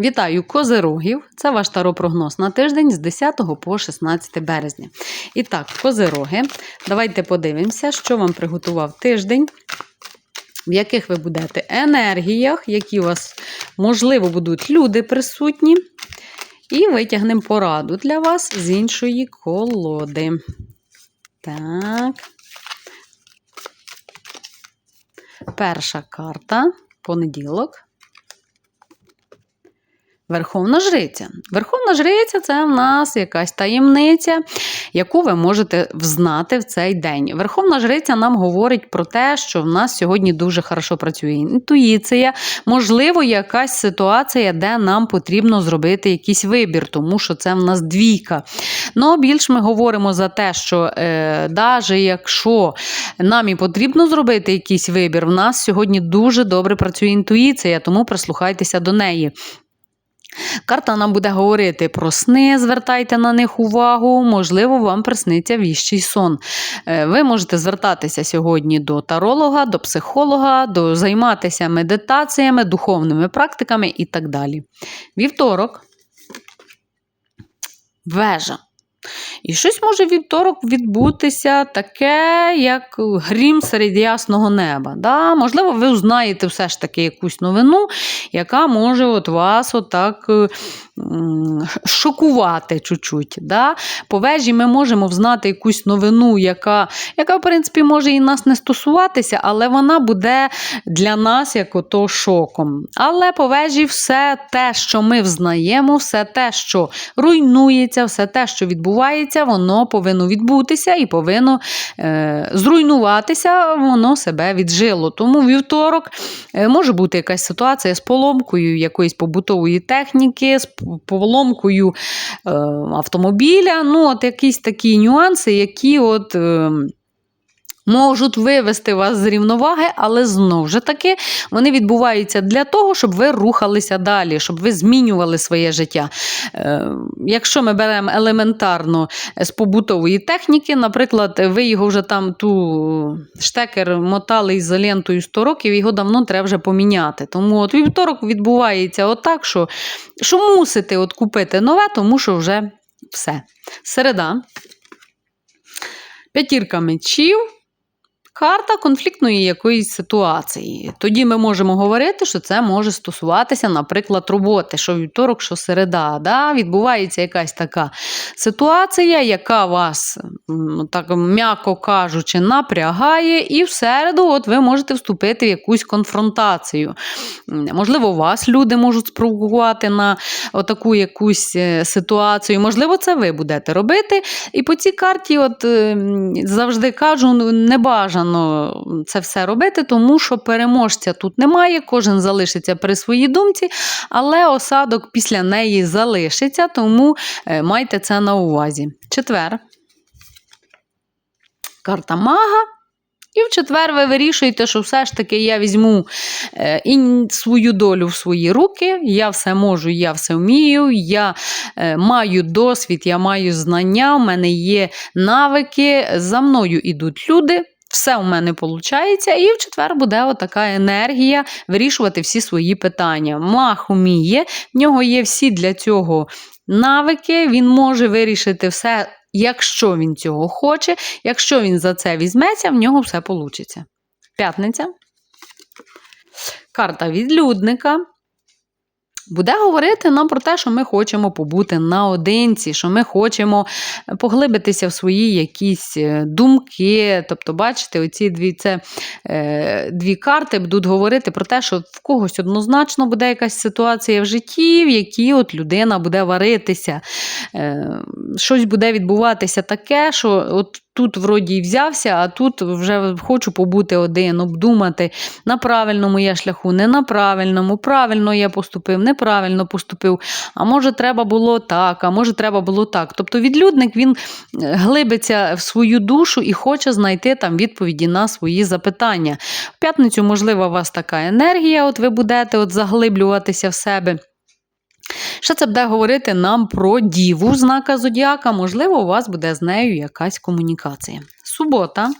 Вітаю козирогів! Це ваш таропрогноз на тиждень з 10 по 16 березня. І так, козироги, давайте подивимося, що вам приготував тиждень, в яких ви будете енергіях, які у вас, можливо, будуть люди присутні. І витягнемо пораду для вас з іншої колоди. Так. Перша карта понеділок. Верховна жриця. Верховна жриця це в нас якась таємниця, яку ви можете взнати в цей день. Верховна жриця нам говорить про те, що в нас сьогодні дуже хорошо працює інтуїція, можливо, якась ситуація, де нам потрібно зробити якийсь вибір, тому що це в нас двійка. Ну, більш ми говоримо за те, що е, навіть якщо нам і потрібно зробити якийсь вибір, в нас сьогодні дуже добре працює інтуїція, тому прислухайтеся до неї. Карта нам буде говорити про сни, звертайте на них увагу, можливо, вам присниться віщий сон. Е, Ви можете звертатися сьогодні до таролога, до психолога, до займатися медитаціями, духовними практиками і так далі. Вівторок. Вежа. І щось може вівторок відбутися таке, як грім серед ясного неба. Да? Можливо, ви узнаєте все ж таки якусь новину, яка може от вас отак е, шокувати чуть-чуть. Да? По вежі ми можемо взнати якусь новину, яка, яка, в принципі, може і нас не стосуватися, але вона буде для нас як ото шоком. Але по вежі все те, що ми взнаємо, все те, що руйнується, все те, що відбувається, воно повинно відбутися і повинно е, зруйнуватися, воно себе віджило. Тому вівторок е, може бути якась ситуація з поломкою якоїсь побутової техніки, з поломкою е, автомобіля. Ну, от якісь такі нюанси, які от. Е, Можуть вивести вас з рівноваги, але знову ж таки вони відбуваються для того, щоб ви рухалися далі, щоб ви змінювали своє життя. Е, якщо ми беремо елементарно з побутової техніки, наприклад, ви його вже там ту штекер мотали ізолентою 100 років, його давно треба вже поміняти. Тому от вівторок відбувається отак, що, що мусите от купити нове, тому що вже все. Середа. П'ятірка мечів. Карта конфліктної якоїсь ситуації. Тоді ми можемо говорити, що це може стосуватися, наприклад, роботи, що вівторок, що середа. Да? Відбувається якась така ситуація, яка вас, так м'яко кажучи, напрягає, і в середу от ви можете вступити в якусь конфронтацію. Можливо, вас люди можуть спровокувати на отаку якусь е, ситуацію. Можливо, це ви будете робити. І по цій карті, от е, завжди кажу, ну, не бажано це все робити, тому що переможця тут немає, кожен залишиться при своїй думці, але осадок після неї залишиться, тому е, майте це на увазі. Четвер. Карта мага. І в четвер ви вирішуєте, що все ж таки я візьму е, і свою долю в свої руки, я все можу, я все вмію, я е, маю досвід, я маю знання, у мене є навики, за мною йдуть люди. Все у мене виходить, і в четвер буде отака енергія вирішувати всі свої питання. Мах уміє, в нього є всі для цього навики, він може вирішити все, якщо він цього хоче. Якщо він за це візьметься, в нього все вийде. П'ятниця. Карта відлюдника. Буде говорити нам про те, що ми хочемо побути наодинці, що ми хочемо поглибитися в свої якісь е, думки. Тобто, бачите, оці дві це е, дві карти будуть говорити про те, що в когось однозначно буде якась ситуація в житті, в якій от людина буде варитися. Е, щось буде відбуватися таке, що от тут вроді і взявся, а тут вже хочу побути один, обдумати, на правильному я шляху, не на правильному, правильно я поступив, неправильно поступив. А може, треба було так, а може, треба було так. Тобто відлюдник він е, глибиться в свою душу і хоче знайти там відповіді на свої запитання. В п'ятницю, можливо, у вас така енергія, от ви будете от заглиблюватися в себе. Що це буде говорити нам про діву знака Зодіака? Можливо, у вас буде з нею якась комунікація. Субота.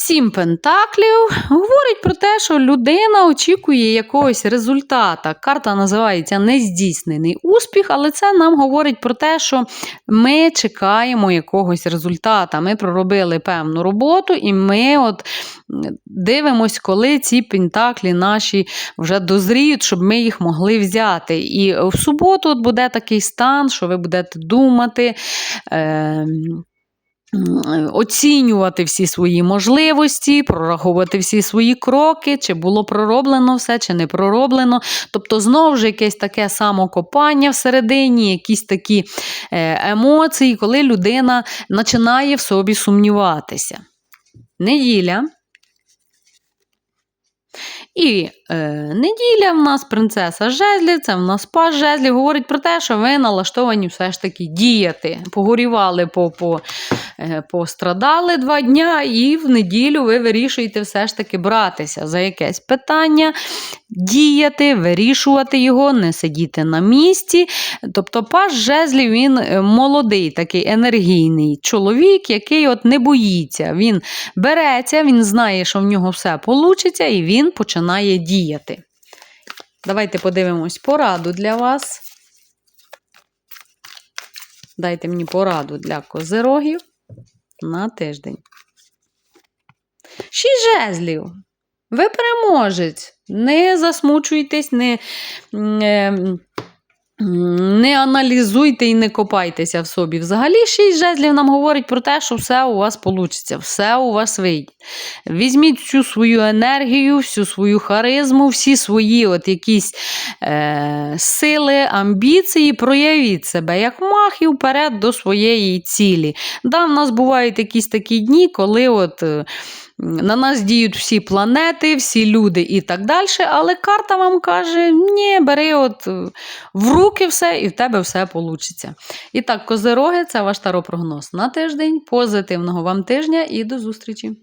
Сім пентаклів говорить про те, що людина очікує якогось результата. Карта називається нездійснений успіх, але це нам говорить про те, що ми чекаємо якогось результата. Ми проробили певну роботу, і ми от дивимось, коли ці пентаклі наші вже дозріють, щоб ми їх могли взяти. І в суботу от буде такий стан, що ви будете думати. Е- Оцінювати всі свої можливості, прораховувати всі свої кроки, чи було пророблено все, чи не пророблено. Тобто, знову ж якесь таке самокопання всередині, якісь такі е, емоції, коли людина починає в собі сумніватися. Неділя. І е, неділя в нас принцеса жезлів, це в нас пас жезлів, говорить про те, що ви налаштовані все ж таки діяти. Погорівали, по, по, е, пострадали два дня, і в неділю ви вирішуєте все ж таки братися за якесь питання, діяти, вирішувати його, не сидіти на місці. Тобто пас жезлів він е, молодий, такий енергійний чоловік, який от не боїться. Він береться, він знає, що в нього все вийде, і він починає діяти. Давайте подивимось пораду для вас. Дайте мені пораду для козирогів на тиждень. Шість жезлів. Ви переможець. Не засмучуйтесь, не, е, не аналізуйте і не копайтеся в собі. Взагалі, шість жезлів нам говорить про те, що все у вас вийде, все у вас вийде. Візьміть всю свою енергію, всю свою харизму, всі свої от якісь е, сили, амбіції, проявіть себе як мах і вперед до своєї цілі. Да, в нас бувають якісь такі дні, коли от. На нас діють всі планети, всі люди і так далі, але карта вам каже: ні, бери от е, в руки все, і в тебе все вийде. І так, козироги, це ваш таропрогноз на тиждень. Позитивного вам тижня і до зустрічі!